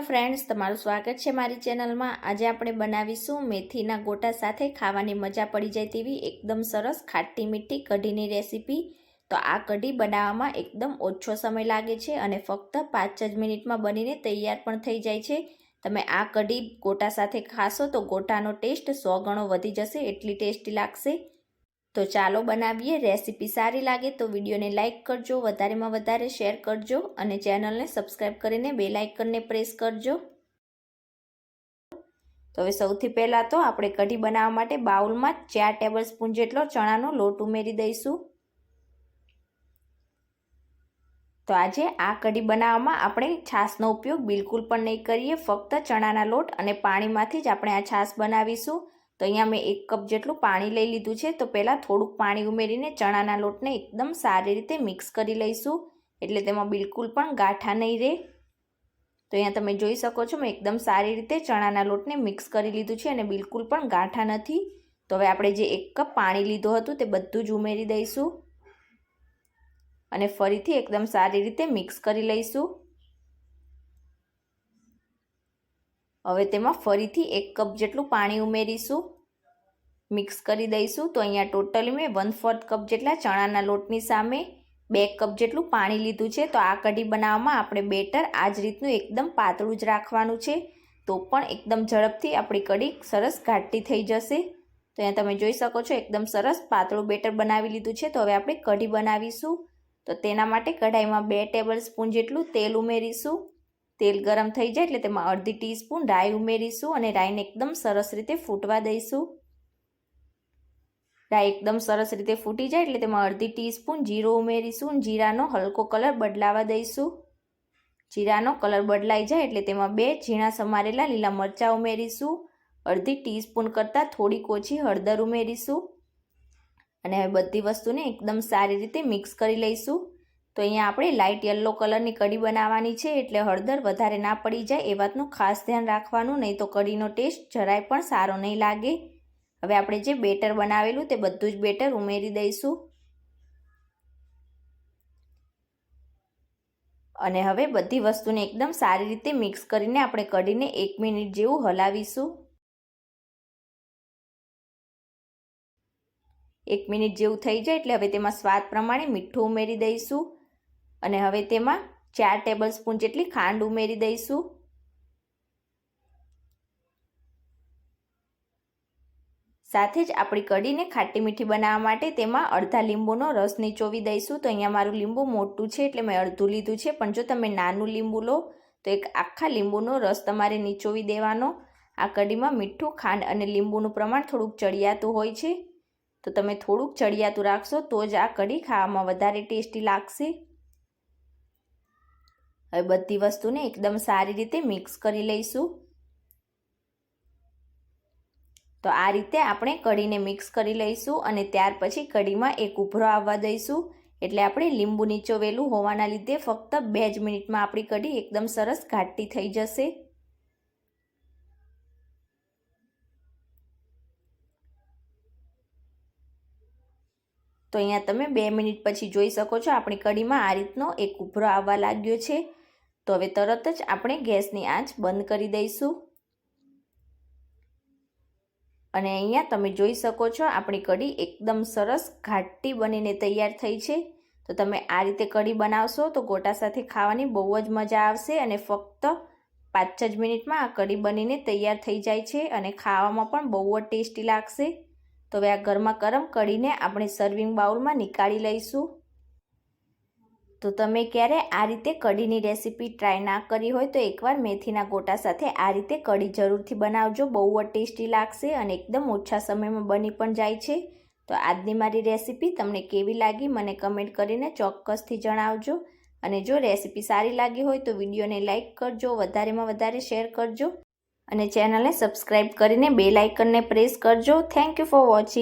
Hello friends, તમારું સ્વાગત છે મારી ચેનલમાં. આજે આપણે બનાવીશું મેથીના ગોટા સાથે ખાવાની મજા પડી જાય તેવી એકદમ સરસ ખાટી મીઠી કઢીની રેસીપી. તો આ કઢી બનાવવામાં એકદમ ઓછો સમય લાગે છે અને ફક્ત પાંચ જ મિનિટમાં બનીને તૈયાર પણ થઈ જાય છે. તમે આ કઢી ગોટા સાથે ખાશો તો ગોટાનો ટેસ્ટ સો ગણો વધી જશે, એટલી ટેસ્ટી લાગશે. તો ચાલો બનાવીએ રેસીપી. સારી લાગે તો વિડીયોને લાઇક કરજો, વધારેમાં વધારે શેર કરજો અને ચેનલને સબસ્ક્રાઈબ કરીને બે લાઇકનને પ્રેસ કરજો. તો હવે સૌથી પહેલાં તો આપણે કઢી બનાવવા માટે બાઉલમાં ચાર ટેબલ સ્પૂન જેટલો ચણાનો લોટ ઉમેરી દઈશું. તો આજે આ કઢી બનાવવામાં આપણે છાશનો ઉપયોગ બિલકુલ પણ નહીં કરીએ. ફક્ત ચણાના લોટ અને પાણીમાંથી જ આપણે આ છાશ બનાવીશું. તો અહીંયા મેં એક કપ જેટલું પાણી લઈ લીધું છે. તો પહેલાં થોડુંક પાણી ઉમેરીને ચણાના લોટને એકદમ સારી રીતે મિક્સ કરી લઈશું. એટલે તેમાં બિલકુલ પણ ગાંઠા નહીં રહે. તો અહીંયા તમે જોઈ શકો છો, મેં એકદમ સારી રીતે ચણાના લોટને મિક્સ કરી લીધું છે અને બિલકુલ પણ ગાંઠા નથી. તો હવે આપણે જે એક કપ પાણી લીધું હતું તે બધું જ ઉમેરી દઈશું. અને ફરીથી એકદમ સારી રીતે મિક્સ કરી લઈશું. હવે તેમાં ફરીથી એક કપ જેટલું પાણી ઉમેરીશું. મિક્સ કરી દઈશું. તો અહીંયા ટોટલી મેં વન ફોર્થ કપ જેટલા ચણાના લોટની સામે બે કપ જેટલું પાણી લીધું છે. તો આ કઢી બનાવવામાં આપણે બેટર આ જ રીતનું એકદમ પાતળું જ રાખવાનું છે. તો પણ એકદમ ઝડપથી આપણી કઢી સરસ ઘાટી થઈ જશે. તો અહીંયા તમે જોઈ શકો છો એકદમ સરસ પાતળું બેટર બનાવી લીધું છે. તો હવે આપણે કઢી બનાવીશું. તો તેના માટે કઢાઈમાં બે ટેબલ સ્પૂન જેટલું તેલ ઉમેરીશું. તેલ ગરમ થઈ જાય એટલે તેમાં અડધી ટીસ્પૂન રાઈ ઉમેરીશું અને રાઈને એકદમ સરસ રીતે ફૂટવા દઈશું. રાઈ એકદમ સરસ રીતે ફૂટી જાય એટલે તેમાં અડધી ટીસ્પૂન જીરો ઉમેરીશું જીરાનો હલકો કલર બદલાવા દઈશું. જીરાનો કલર બદલાઈ જાય એટલે તેમાં બે ઝીણા સમારેલા લીલા મરચાં ઉમેરીશું. અડધી ટીસ્પૂન કરતાં થોડીક ઓછી હળદર ઉમેરીશું. અને હવે બધી વસ્તુને એકદમ સારી રીતે મિક્સ કરી લઈશું. તો અહીંયા આપણે લાઇટ યલો કલરની કઢી બનાવવાની છે એટલે હળદર વધારે ના પડી જાય એ વાતનું ખાસ ધ્યાન રાખવાનું, નહીં તો કઢીનો ટેસ્ટ જરાય પણ સારો નહીં લાગે. હવે આપણે જે બેટર બનાવેલું તે બધું જ બેટર ઉમેરી દઈશું. અને હવે બધી વસ્તુને એકદમ સારી રીતે મિક્સ કરીને આપણે કઢીને એક મિનિટ જેવું હલાવીશું. એક મિનિટ જેવું થઈ જાય એટલે હવે તેમાં સ્વાદ પ્રમાણે મીઠું ઉમેરી દઈશું. અને હવે તેમાં ચાર ટેબલ સ્પૂન જેટલી ખાંડ ઉમેરી દઈશું. સાથે જ આપણી કઢીને ખાટી મીઠી બનાવવા માટે તેમાં અડધા લીંબુનો રસ નીચોવી દઈશું. તો અહીંયા મારું લીંબુ મોટું છે એટલે મેં અડધું લીધું છે. પણ જો તમે નાનું લીંબુ લો, તો એક આખા લીંબુનો રસ તમારે નીચોવી દેવાનો. આ કઢીમાં મીઠું ખાંડ અને લીંબુનું પ્રમાણ થોડુંક ચડિયાતું હોય છે. તો તમે થોડુંક ચડિયાતું રાખશો તો જ આ કઢી ખાવામાં વધારે ટેસ્ટી લાગશે. હવે બધી વસ્તુને એકદમ સારી રીતે મિક્સ કરી લઈશું. તો આ રીતે આપણે કઢીને મિક્સ કરી લઈશું અને ત્યાર પછી કઢીમાં એક ઉભરો આવવા દઈશું. એટલે આપણે લીંબુ નીચોવેલું હોવાના લીધે ફક્ત બે જ મિનિટમાં આપણી કઢી એકદમ સરસ ઘાટી થઈ જશે. તો અહીંયા તમે બે મિનિટ પછી જોઈ શકો છો આપણી કઢીમાં આ રીતનો એક ઉભરો આવવા લાગ્યો છે. તો હવે તરત જ આપણે ગેસની આંચ બંધ કરી દઈશું. અને અહીંયા તમે જોઈ શકો છો આપણી કઢી એકદમ સરસ ઘાટી બનીને તૈયાર થઈ છે. તો તમે આ રીતે કઢી બનાવશો તો ગોટા સાથે ખાવાની બહુ જ મજા આવશે અને ફક્ત પાંચ જ મિનિટમાં આ કઢી બનીને તૈયાર થઈ જાય છે અને ખાવામાં પણ બહુ જ ટેસ્ટી લાગશે. તો હવે આ ગરમા ગરમ કઢીને આપણે સર્વિંગ બાઉલમાં નીકાળી લઈશું. તો તમે ક્યારે આ રીતે કઢીની રેસીપી ટ્રાય ના કરી હોય તો એકવાર મેથીના ગોટા સાથે આ રીતે કઢી જરૂરથી બનાવજો. બહુ જ ટેસ્ટી લાગશે અને એકદમ ઓછા સમયમાં બની પણ જાય છે. તો આજની મારી રેસીપી તમને કેવી લાગી મને કમેન્ટ કરીને ચોક્કસથી જણાવજો. અને જો રેસીપી સારી લાગી હોય તો વિડીયોને લાઇક કરજો, વધારેમાં વધારે શેર કરજો અને ચેનલને સબસ્ક્રાઈબ કરીને બે લાઇકનને પ્રેસ કરજો. Thank you for watching